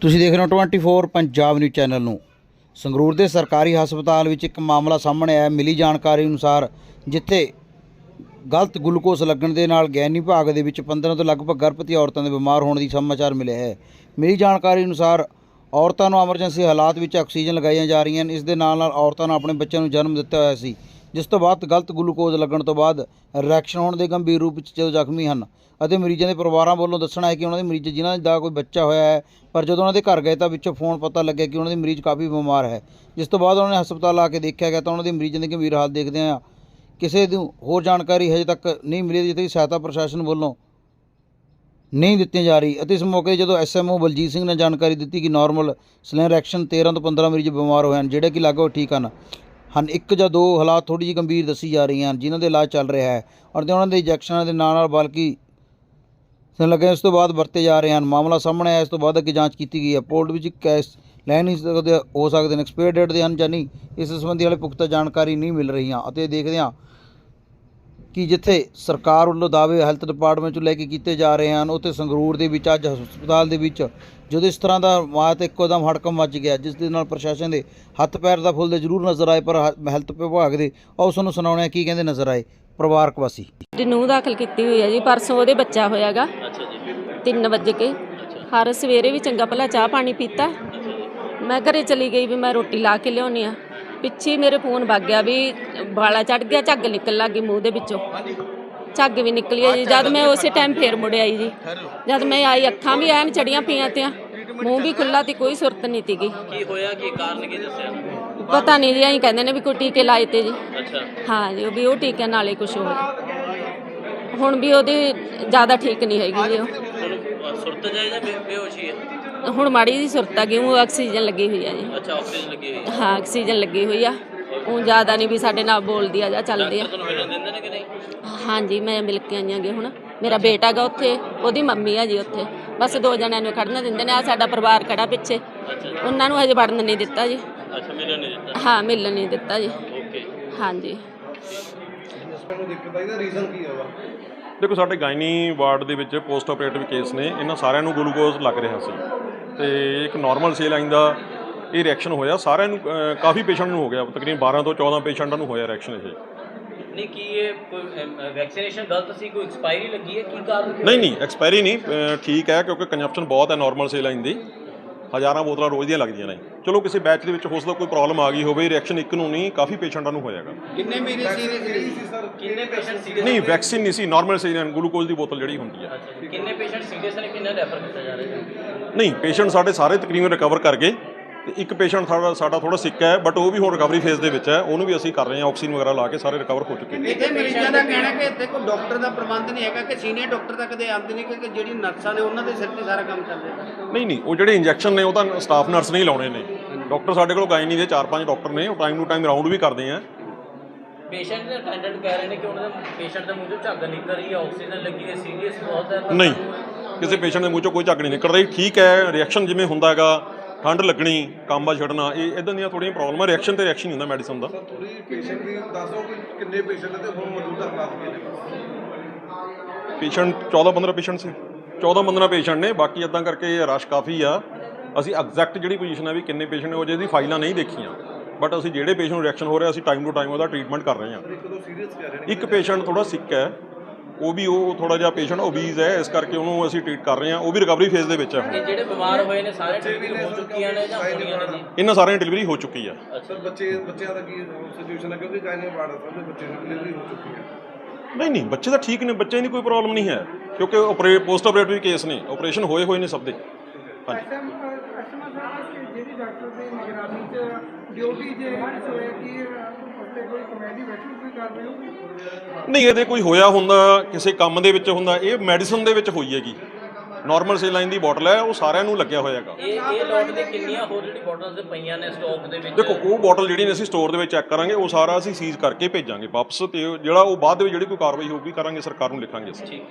ਤੁਸੀਂ ਦੇਖ ਰਹੇ ਹੋ 24 ਪੰਜਾਬ ਨਿਊਜ਼ ਚੈਨਲ ਨੂੰ। ਸੰਗਰੂਰ ਦੇ ਸਰਕਾਰੀ ਹਸਪਤਾਲ ਵਿੱਚ ਇੱਕ ਮਾਮਲਾ ਸਾਹਮਣੇ ਆਇਆ। ਮਿਲੀ ਜਾਣਕਾਰੀ ਅਨੁਸਾਰ ਜਿੱਥੇ ਗਲਤ ਗਲੂਕੋਸ ਲੱਗਣ ਦੇ ਨਾਲ ਗੈਨੀ ਭਾਗ ਦੇ ਵਿੱਚ 15 ਤੋਂ ਲਗਭਗ ਗਰਭਵਤੀ ਔਰਤਾਂ ਦੇ ਬਿਮਾਰ ਹੋਣ ਦੀ ਸਮਾਚਾਰ ਮਿਲਿਆ ਹੈ। ਮਿਲੀ ਜਾਣਕਾਰੀ ਅਨੁਸਾਰ ਔਰਤਾਂ ਨੂੰ ਐਮਰਜੈਂਸੀ ਹਾਲਾਤ ਵਿੱਚ ਆਕਸੀਜਨ ਲਗਾਈਆਂ ਜਾ ਰਹੀਆਂ ਹਨ। ਇਸ ਦੇ ਨਾਲ ਨਾਲ ਔਰਤਾਂ ਨੂੰ ਆਪਣੇ ਬੱਚਿਆਂ ਨੂੰ ਜਨਮ ਦਿੱਤਾ ਹੋਇਆ ਸੀ। ਜਿਸ ਤੋਂ ਬਾਅਦ ਗਲਤ ਗਲੂਕੋਜ਼ ਲੱਗਣ ਤੋਂ ਬਾਅਦ ਰਿਐਕਸ਼ਨ ਹੋਣ ਦੇ ਗੰਭੀਰ ਰੂਪ ਵਿੱਚ ਜਦੋਂ ਜ਼ਖਮੀ ਹਨ ਅਤੇ ਮਰੀਜ਼ਾਂ ਦੇ ਪਰਿਵਾਰਾਂ ਵੱਲੋਂ ਦੱਸਣਾ ਹੈ ਕਿ ਉਹਨਾਂ ਦੇ ਮਰੀਜ਼ ਜਿਨ੍ਹਾਂ ਦਾ ਕੋਈ ਬੱਚਾ ਹੋਇਆ ਹੈ, ਪਰ ਜਦੋਂ ਉਹਨਾਂ ਦੇ ਘਰ ਗਏ ਤਾਂ ਵਿੱਚੋਂ ਫੋਨ ਪਤਾ ਲੱਗਿਆ ਕਿ ਉਹਨਾਂ ਦੇ ਮਰੀਜ਼ ਕਾਫੀ ਬਿਮਾਰ ਹੈ। ਜਿਸ ਤੋਂ ਬਾਅਦ ਉਹਨਾਂ ਨੇ ਹਸਪਤਾਲ ਆ ਕੇ ਦੇਖਿਆ ਗਿਆ ਤਾਂ ਉਹਨਾਂ ਦੇ ਮਰੀਜ਼ਾਂ ਦੀ ਗੰਭੀਰ ਹਾਲਤ ਦੇਖਦੇ ਆ ਕਿਸੇ ਨੂੰ ਹੋਰ ਜਾਣਕਾਰੀ ਹਜੇ ਤੱਕ ਨਹੀਂ ਮਿਲੀ ਜਿੱਥੇ ਕਿ ਸਹਾਇਤਾ ਪ੍ਰਸ਼ਾਸਨ ਵੱਲੋਂ ਨਹੀਂ ਦਿੱਤੀ ਜਾ ਰਹੀ। ਅਤੇ ਇਸ ਮੌਕੇ ਤੇ ਜਦੋਂ ਐਸਐਮਓ ਬਲਜੀਤ ਸਿੰਘ ਨੇ ਜਾਣਕਾਰੀ ਦਿੱਤੀ ਕਿ ਨਾਰਮਲ ਸਲੈਨ ਰਿਐਕਸ਼ਨ 13 ਤੋਂ 15 ਮਰੀਜ਼ ਬਿਮਾਰ ਹੋਏ ਹਨ, ਜਿਹੜੇ ਕਿ ਲਗਭਗ ਠੀਕ ਹਨ ਹਨ। ਇੱਕ ਜਾਂ ਦੋ ਹਾਲਾਤ ਥੋੜੀ ਜਿਹੀ ਗੰਭੀਰ ਦੱਸੀ ਜਾ ਰਹੀਆਂ ਹਨ, ਜਿਨ੍ਹਾਂ ਦੇ ਇਲਾਜ ਚੱਲ ਰਿਹਾ ਹੈ। ਔਰ ਤੇ ਉਹਨਾਂ ਦੇ ਇੰਜੈਕਸ਼ਨਾਂ ਦੇ ਨਾਲ ਨਾਲ ਬਲਕਿ ਸਨ ਲੱਗੇ ਇਸ ਤੋਂ ਬਾਅਦ ਵਰਤੇ ਜਾ ਰਹੇ ਹਨ। ਮਾਮਲਾ ਸਾਹਮਣੇ ਆਇਆ, ਇਸ ਤੋਂ ਬਾਅਦ ਅੱਗੇ ਜਾਂਚ ਕੀਤੀ ਗਈ ਹੈ। ਪੋਰਟ ਵਿੱਚ ਕੈਸ਼ ਲੈ ਨਹੀਂ ਸਕਦੇ ਹੋ ਸਕਦੇ ਨੇ ਐਕਸਪਾਇਰ ਡੇਟ ਦੇ ਹਨ ਜਾਂ ਨਹੀਂ, ਇਸ ਸੰਬੰਧੀ ਵਾਲੇ ਪੁਖਤਾ ਜਾਣਕਾਰੀ ਨਹੀਂ ਮਿਲ ਰਹੀਆਂ ਅਤੇ ਦੇਖਦੇ ਹਾਂ ਕਿ ਜਿੱਥੇ ਸਰਕਾਰ ਵੱਲੋਂ ਦਾਅਵੇ ਹੈਲਥ ਡਿਪਾਰਟਮੈਂਟ ਤੋਂ ਲੈ ਕੇ ਕੀਤੇ ਜਾ ਰਹੇ ਹਨ ਉੱਥੇ ਸੰਗਰੂਰ ਦੇ ਵਿੱਚ ਅੱਜ ਹਸਪਤਾਲ ਦੇ ਵਿੱਚ ਜਦੋਂ ਇਸ ਤਰ੍ਹਾਂ ਦਾ ਮਾਤ ਇੱਕੋਦਮ ਹੜਕੰਮ ਮੱਚ ਗਿਆ ਜਿਸ ਦੇ ਨਾਲ ਪ੍ਰਸ਼ਾਸਨ ਦੇ ਹੱਥ ਪੈਰ ਦਾ ਫੁੱਲਦੇ ਜ਼ਰੂਰ ਨਜ਼ਰ ਆਏ ਪਰ ਹੈਲਥ ਵਿਭਾਗ ਦੇ ਆਓ ਸਾਨੂੰ ਸੁਣਾਉਣੇ ਆ ਕੀ ਕਹਿੰਦੇ ਨਜ਼ਰ ਆਏ ਪਰਿਵਾਰਕ ਵਾਸੀ। ਨੂੰਹ ਦਾਖਲ ਕੀਤੀ ਹੋਈ ਹੈ ਜੀ ਪਰਸੋਂ ਉਹਦੇ ਬੱਚਾ ਹੋਇਆਗਾ ਅੱਛਾ ਜੀ। 3 ਵਜੇ ਕੇ। ਹਰ ਸਵੇਰੇ ਵੀ ਚੰਗਾ ਭਲਾ ਚਾਹ ਪਾਣੀ ਪੀਤਾ। ਮੈਂ ਘਰੇ ਚਲੀ ਗਈ ਵੀ ਮੈਂ ਰੋਟੀ ਲਾ ਕੇ ਲਿਆਉਣੀ ਆ। ਪਿੱਛੇ ਹੀ ਮੇਰੇ ਫੋਨ ਵੱਗ ਗਿਆ ਵੀ ਵਾਲਾ ਚੜ ਗਿਆ ਝੱਗ ਨਿਕਲ ਲੱਗੀ ਮੂੰਹ ਦੇ ਵਿੱਚੋਂ। ਝੱਗ ਵੀ ਨਿਕਲੀ ਹੈ ਜੀ। ਜਦ ਮੈਂ ਉਸੇ ਟਾਈਮ ਫੇਰ ਮੁੜ ਆਈ ਜੀ। ਜਦ ਮੈਂ ਆਈ ਅੱਖਾਂ ਵੀ ਐਨ ਚੜੀਆਂ ਪਈਆਂ ਤੀਆਂ। ਮੂੰਹ ਵੀ ਖੁੱਲਾ ਤੇ ਕੋਈ ਸੁਰਤ ਨਹੀਂ ਤੀਗੀ ਕੀ ਹੋਇਆ ਕੀ ਕਾਰਨ ਕੀ ਦੱਸਿਆ? ਪਤਾ ਨਹੀਂ ਜੀ ਐਂ ਕਹਿੰਦੇ ਨੇ ਵੀ ਕੋਈ ਟੀਕੇ ਲਾਏ ਤੇ ਜੀ। ਅੱਛਾ। ਹਾਂ ਜੀ ਉਹ ਵੀ ਉਹ ਟੀਕੇ ਨਾਲੇ ਕੁਝ ਹੋਇਆ। ਹੁਣ ਵੀ ਉਹਦੀ ਜ਼ਿਆਦਾ ਠੀਕ ਨਹੀਂ ਹੈਗੀ ਜੀ ਉਹ। ਤੁਹਾਨੂੰ ਸੁਰਤ ਜਾਏ ਜਾਂ ਬੇ- ਬੇਹੋਸ਼ੀ ਹੈ? ਹੁਣ ਮਾੜੀ ਜੀ ਸੁਰਤ ਆ ਗਈ ਉਹ ਆਕਸੀਜਨ ਲੱਗੀ ਹੋਈ ਆ ਜੀ। ਅੱਛਾ ਆਕਸੀਜਨ ਲੱਗੀ ਹੋਈ ਹੈ ਹਾਂ ਆਕਸੀਜਨ ਲੱਗੀ ਹੋਈ ਆ। ਉਹ ਜ਼ਿਆਦਾ ਨਹੀਂ ਵੀ ਸਾਡੇ ਨਾਲ ਬੋਲਦੀ ਆ ਜਾਂ ਚੱਲਦੀ ਆ। ਤੁਹਾਨੂੰ ਮਿਲਣ ਦਿੰਦੇ ਨੇ ਕਿ ਨਹੀਂ? ਹਾਂਜੀ ਮੈਂ ਮਿਲ ਕੇ ਆਈਆਂ ਗੇ ਹੁਣ। ਮੇਰਾ ਬੇਟਾ ਗਾ ਉੱਥੇ ਉਹਦੀ ਮੰਮੀ ਆ ਜੀ ਉੱਥੇ। ਬਸ ਦੋ ਜਣਿਆਂ ਨੂੰ ਖੜਨਾ ਦਿੰਦੇ ਨੇ ਆ ਸਾਡਾ ਪਰਿਵਾਰ ਖੜਾ ਪਿੱਛੇ। ਉਹਨਾਂ ਨੂੰ ਹਜੇ ਵੜਨ ਨਹੀਂ ਦਿੱਤਾ ਜੀ। ਅੱਛਾ ਮਿਲਣ ਨਹੀਂ ਦਿੱਤਾ। ਹਾਂ ਮਿਲਣ ਨਹੀਂ ਦਿੱਤਾ ਜੀ। ਓਕੇ। ਹਾਂਜੀ। ਦੇਖੋ ਸਾਡੇ ਗਾਇਨੀ ਵਾਰਡ ਦੇ ਵਿੱਚ ਪੋਸਟ ਆਪਰੇਟਿਵ ਕੇਸ ਨੇ। ਇਹਨਾਂ ਸਾਰਿਆਂ ਨੂੰ ਗਲੂਕੋਜ਼ ਲੱਗ ਰਿਹਾ ਸੀ। ਤੇ ਇੱਕ ਨਾਰਮਲ ਸੇ ਲਾਈਨ ਦਾ ਇਹ ਰਿਐਕਸ਼ਨ ਹੋਇਆ। ਸਾਰਿਆਂ ਨੂੰ ਅਹ, ਕਾਫੀ ਪੇਸ਼ੈਂਟ ਨੂੰ ਹੋ ਗਿਆ। ਤਕਰੀਬਨ 12 ਤੋਂ 14 ਪੇਸ਼ੈਂਟਾਂ ਨੂੰ ਹੋਇਆ ਰਿਐਕਸ਼ਨ ਇਹ। ਨਹੀਂ ਕੀ ਇਹ ਵੈਕਸੀਨੇਸ਼ਨ ਗਲਤ ਸੀ ਕੋਈ ਐਕਸਪਾਇਰੀ ਲੱਗੀ ਹੈ? ਕੀ ਕਾਰਨ ਨਹੀਂ ਨਹੀਂ ਐਕਸਪਾਇਰੀ ਨਹੀਂ ਅਹ, ਠੀਕ ਹੈ ਕਿਉਂਕਿ ਕੰਜੰਪਸ਼ਨ ਬਹੁਤ ਹੈ ਨਾਰਮਲ ਸੇ ਲਾਈਨ ਦੀ। ਹਜ਼ਾਰਾਂ ਬੋਤਲਾਂ ਰੋਜ਼ ਦੀਆਂ ਲੱਗਦੀਆਂ ਨੇ। ਚਲੋ ਕਿਸੇ ਬੈਚ ਦੇ ਵਿੱਚ ਹੋ ਸਕਦਾ ਕੋਈ ਪ੍ਰੋਬਲਮ ਆ ਗਈ ਹੋਵੇ ਰਿਐਕਸ਼ਨ ਇੱਕ ਨੂੰ ਨਹੀਂ ਕਾਫੀ ਪੇਸ਼ੈਂਟਾਂ ਨੂੰ ਹੋਇਆਗਾ। ਕਿੰਨੇ ਪੇਸ਼ੈਂਟ ਸੀਰੀਅਸ ਨਹੀਂ ਵੈਕਸੀਨ ਨਹੀਂ ਸੀ ਨਾਰਮਲ ਸੇ ਲਾਈਨ ਗਲੂਕੋਜ਼ ਦੀ ਬੋਤਲ ਜਿਹੜੀ ਹੁੰਦੀ ਹੈ। ਕਿੰਨੇ ਪੇਸ਼ੈਂਟ ਸੀਰੀਅਸ ਨੇ ਕਿੰਨੇ ਰੈਫਰ ਕੀਤਾ ਜਾ ਰਿਹਾ? ਹੈ ਨਹੀਂ ਪੇਸ਼ੈਂਟ ਸਾਡੇ ਸਾਰੇ ਤਕਰੀਬਨ ਰਿਕਵਰ ਕਰ ਗਏ। ਤੇ ਇੱਕ ਪੇਸ਼ੈਂਟ ਸਾਡਾ ਸਾਡਾ ਥੋੜਾ ਸਿੱਕ ਹੈ ਬਟ ਉਹ ਵੀ ਹੁਣ ਰਿਕਵਰੀ ਫੇਜ਼ ਦੇ ਵਿੱਚ ਹੈ। ਉਹਨੂੰ ਵੀ ਅਸੀਂ ਕਰ ਰਹੇ ਹਾਂ ਆਕਸੀਜਨ ਵਗੈਰਾ ਲਾ ਕੇ ਸਾਰੇ ਰਿਕਵਰ ਹੋ ਚੁੱਕੇ ਨੇ। ਇੱਥੇ ਮਰੀਜ਼ਾਂ ਦਾ ਕਹਿਣਾ ਕਿ ਇੱਥੇ ਕੋਈ ਡਾਕਟਰ ਦਾ ਪ੍ਰਬੰਧ ਨਹੀਂ ਹੈਗਾ ਕਿ ਸੀਨੀਅਰ ਡਾਕਟਰ ਤਾਂ ਕਦੇ ਆਉਂਦੇ ਨਹੀਂ ਕਿਉਂਕਿ ਜਿਹੜੀ ਨਰਸਾਂ ਨੇ ਉਹਨਾਂ ਦੇ ਸਿਰ ਤੇ ਸਾਰਾ ਕੰਮ ਚੱਲ ਰਿਹਾ। ਨਹੀਂ ਨਹੀਂ ਉਹ ਜਿਹੜੇ ਇੰਜੈਕਸ਼ਨ ਨੇ ਉਹ ਤਾਂ ਸਟਾਫ ਨਰਸ ਨੇ ਹੀ ਲਾਉਣੇ ਨੇ। ਡਾਕਟਰ ਸਾਡੇ ਕੋਲ ਗਾਇਨੀ ਦੇ 4-5 ਡਾਕਟਰ ਨੇ ਉਹ ਟਾਈਮ ਟੂ ਟਾਈਮ ਰਾਉਂਡ ਵੀ ਕਰਦੇ ਆ। ਪੇਸ਼ੈਂਟ ਦੇ ਅਟੈਂਡੈਂਟ ਕਹਿ ਰਹੇ ਨੇ ਕਿ ਉਹਨਾਂ ਦੇ ਪੇਸ਼ੈਂਟ ਦੇ ਮੂੰਹ ਚੋਂ ਝੱਗ ਨਿਕਲ ਰਹੀ ਹੈ ਆਕਸੀਜਨ ਲੱਗੀ ਹੈ ਸੀਰੀਅਸ ਬਹੁਤ ਹੈ। ਨਹੀਂ ਕਿਸੇ ਪੇਸ਼ੈਂਟ ਦੇ ਮੂੰਹ ਚੋਂ ਕੋਈ ਝੱਗ ਨਹੀਂ ਨਿਕਲ ਰਹੀ ਠੀਕ ਹੈ ਰਿਐਕਸ਼ਨ ਜਿਵੇਂ ਹੁੰਦਾ ਹੈਗਾ ਠੰਡ ਲੱਗਣੀ ਕਾਂਬਾ ਛੱਡਣਾ ਇਹ ਇਦਾਂ ਦੀਆਂ ਥੋੜੀਆਂ ਪ੍ਰੋਬਲਮਾਂ ਰਿਐਕਸ਼ਨ ਤੇ ਰਿਐਕਸ਼ਨ ਹੀ ਹੁੰਦਾ ਮੈਡੀਸਨ ਦਾ। ਥੋੜੀ ਪੇਸ਼ੈਂਟ ਦੀ ਦੱਸੋ ਕਿ ਕਿੰਨੇ ਪੇਸ਼ੈਂਟ ਤੇ ਹੁਣ ਮੌਜੂਦਾ ਹਾਲਾਤ ਕੀ ਨੇ? ਪੇਸ਼ੈਂਟ 14-15 ਪੇਸ਼ੈਂਟ ਸੀ। 14-15 ਪੇਸ਼ੈਂਟ ਨੇ ਬਾਕੀ ਇਦਾਂ ਕਰਕੇ ਰਸ਼ ਕਾਫੀ ਆ। ਅਸੀਂ ਐਗਜ਼ੈਕਟ ਜਿਹੜੀ ਪੋਜੀਸ਼ਨ ਹੈ ਵੀ ਕਿੰਨੇ ਪੇਸ਼ੈਂਟ ਨੇ ਉਹ ਜਿਹਦੀ ਫਾਈਲਾਂ ਨਹੀਂ ਦੇਖੀਆਂ। ਬਟ ਅਸੀਂ ਜਿਹੜੇ ਪੇਸ਼ੈਂਟ ਨੂੰ ਰਿਐਕਸ਼ਨ ਹੋ ਰਿਹਾ ਅਸੀਂ ਟਾਈਮ ਟੂ ਟਾਈਮ ਉਹਦਾ ਟ੍ਰੀਟਮੈਂਟ ਕਰ ਰਹੇ ਹਾਂ। ਦੋ ਇੱਕ ਪੇਸ਼ੈਂਟ ਥੋੜਾ ਸਿੱਕ ਹੈ। ਉਹ ਵੀ ਉਹ ਥੋੜਾ ਜਿਹਾ ਪੇਸ਼ੈਂਟ ਓਬੀਜ਼ ਹੈ ਇਸ ਕਰਕੇ ਉਹਨੂੰ ਅਸੀਂ ਟ੍ਰੀਟ ਕਰ ਰਹੇ ਹਾਂ। ਉਹ ਵੀ ਰਿਕਵਰੀ ਫੇਜ਼ ਦੇ ਵਿੱਚ ਹੈ। ਹੁਣ ਜਿਹੜੇ ਬਿਮਾਰ ਹੋਏ ਨੇ ਸਾਰੇ ਠੀਕ ਹੋ ਚੁੱਕੀਆਂ ਨੇ ਜਾਂ ਹੋਣੀਆਂ ਨੇ? ਜੀ ਇਹਨਾਂ ਸਾਰਿਆਂ ਦੀ ਡਿਲੀਵਰੀ ਹੋ ਚੁੱਕੀ ਹੈ। ਸਰ ਬੱਚੇ ਬੱਚਿਆਂ ਦਾ ਕੀ ਸਿਚੁਏਸ਼ਨ ਹੈ? ਕਿਉਂਕਿ ਗਾਇਨੇ ਵਾਰਡ ਦਾ ਸਭ ਦੇ ਬੱਚੇ ਦੀ ਡਿਲੀਵਰੀ ਹੋ ਚੁੱਕੀ ਹੈ। ਨਹੀਂ ਨਹੀਂ ਬੱਚੇ ਤਾਂ ਠੀਕ ਨੇ ਬੱਚੇ ਦੀ ਕੋਈ ਪ੍ਰੋਬਲਮ ਨਹੀਂ ਹੈ। ਕਿਉਂਕਿ ਆਪਰੇ ਪੋਸਟ ਆਪਰੇਟਿਵ ਕੇਸ ਨੇ ਆਪਰੇਸ਼ਨ ਹੋਏ ਹੋਏ ਨੇ ਸਭ ਦੇ। ਹਾਂਜੀ। ਜਿਹੜੀ ਡਾਕਟਰ ਦੀ ਨਿਗਰਾਨੀ ਚ ਡਿਊਟੀ ਜੇ ਹੋਇਆ ਕਿ ਉੱਤੇ ਕੋਈ ਕਮੇਟੀ ਬੈਠੀ ਕੋਈ ਕਾਰਵਾਈ ਹੋਊਗੀ? ਨਹੀਂ ਇਹਦੇ ਕੋਈ ਹੋਇਆ ਹੁੰਦਾ ਕਿਸੇ ਕੰਮ ਦੇ ਵਿੱਚ ਹੁੰਦਾ ਇਹ ਮੈਡੀਸਨ ਦੇ ਵਿੱਚ ਹੋਈ ਹੈਗੀ। ਨਾਰਮਲ ਸੇਲਾਈਨ ਦੀ ਬੋਟਲ ਹੈ ਉਹ ਸਾਰਿਆਂ ਨੂੰ ਲੱਗਿਆ ਹੋਇਆ ਹੈਗਾ। ਇਹ ਇਹ ਲੋਟ ਦੇ ਕਿੰਨੀਆਂ ਹੋਰ ਜਿਹੜੀ ਬੋਟਲਸ ਦੇ ਪਈਆਂ ਨੇ ਸਟਾਕ ਦੇ ਵਿੱਚ? ਦੇਖੋ ਉਹ ਬੋਟਲ ਜਿਹੜੀ ਨੇ ਅਸੀਂ ਸਟੋਰ ਦੇ ਵਿੱਚ ਚੈੱਕ ਕਰਾਂਗੇ ਉਹ ਸਾਰਾ ਅਸੀਂ ਸੀਜ਼ ਕਰਕੇ ਭੇਜਾਂਗੇ ਵਾਪਸ ਤੇ ਜਿਹੜਾ ਉਹ ਬਾਅਦ ਦੇ ਵਿੱਚ ਜਿਹੜੀ ਕੋਈ ਕਾਰਵਾਈ ਹੋਊਗੀ ਕਰਾਂਗੇ ਸਰਕਾਰ ਨੂੰ ਲਿਖਾਂਗੇ ਅਸੀਂ। ਠੀਕ